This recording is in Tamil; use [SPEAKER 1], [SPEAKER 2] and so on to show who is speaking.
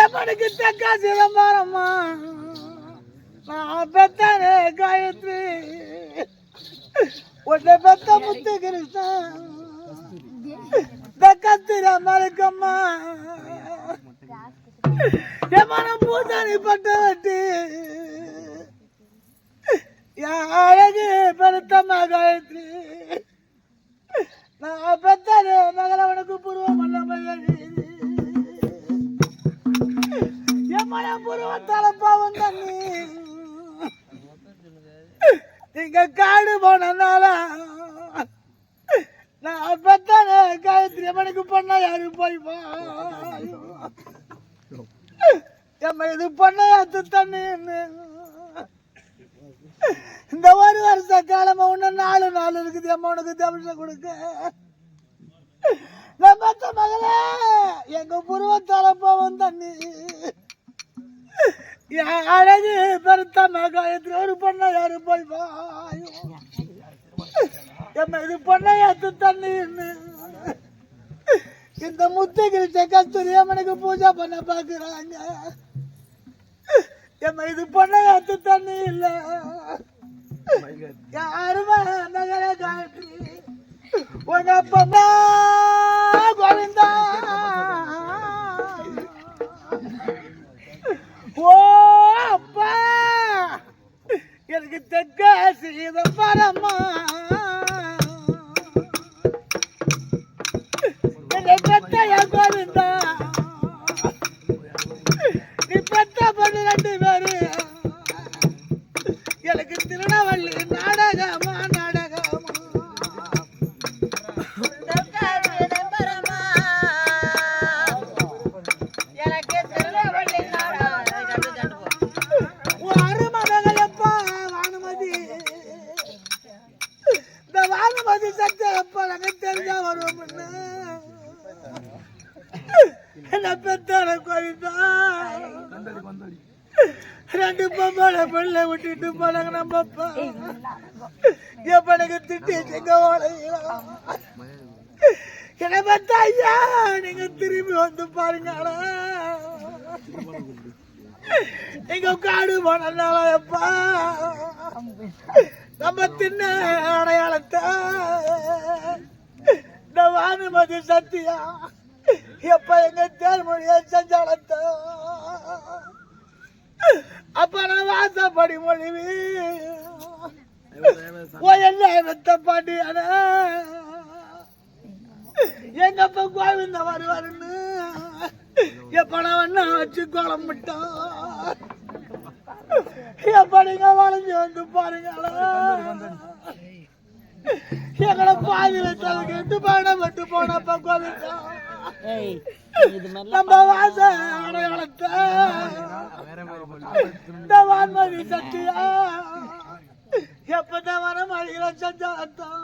[SPEAKER 1] எவனுக்கு தக்க சிதம்பரம்மா நான் பெத்தானே காயத்ரி. உன்னை பெத்த முத்து கிருஷ்ணன் தக்கத்திர மறுக்கம்மா. எமன பூஜாரி பட்ட வெட்டி புருவத்தால பாவம் தண்ணி இங்க காடு போனனால நான் பெத்தான காயத்ரி அம்மனுக்கு பொண்ணா யாரு போய் எம்ம இது பண்ண யாத்து தண்ணி இந்த ஒரு வருஷ காலமா ஒன்று நாலு நாள் இருக்குது அம்மா உனக்கு தமிழ் கொடுக்க. நான் பெத்த மகளே எங்க புருவத்தால பாவம் தண்ணி அழகு பெருத்த மகாயத்தில் ஒரு பொண்ணை யாரு போய் எம்ம இது பொண்ணை ஏத்து தண்ணி இந்த முத்து கிழிச்ச கஸ்தூரி அம்மனுக்கு பூஜை பண்ண பாக்குறாங்க. எம்ம இது பொண்ணை ஏத்து தண்ணி இல்ல யாருமா மகள காட்டி? உங்க அப்பா يلقى الدقاس إذا فرما வானுமதி சத்த எப்ப நாங்க தெரிஞ்சா வருவோம் என்ன பெத்தான கோவிந்தா ரெண்டு பொம்பளை பிள்ளை விட்டுட்டு போனாங்க நம்ம அப்பா எப்ப திட்டி எங்க ஓலையிலாம் என்னை பார்த்தா ஐயா நீங்க திரும்பி வந்து பாருங்களா எங்க காடு போனப்பா நம்ம தின்ன அடையாளத்தை. இந்த வானுமதி சத்தியா. எப்ப எங்க தேர்மொழிய செஞ்சாலத்தை அப்ப நான் வாசப்படி மொழிவி என்ன வெத்த பாண்டியான? எங்க கோவிந்த வருவாருன்னு? எப்ப நான் வேணா வச்சு கோலம் விட்டான் எப்ப நீங்க வளைஞ்சு வந்து பாருங்களா எங்களை பாதி வச்சது கேட்டு பணம் விட்டு போனப்ப கோவிந்தா. நம்ம வாச அடையாளத்தை இந்த வான்மதி சத்தியா எப்பதான் வர மழையில செஞ்சாத்தான்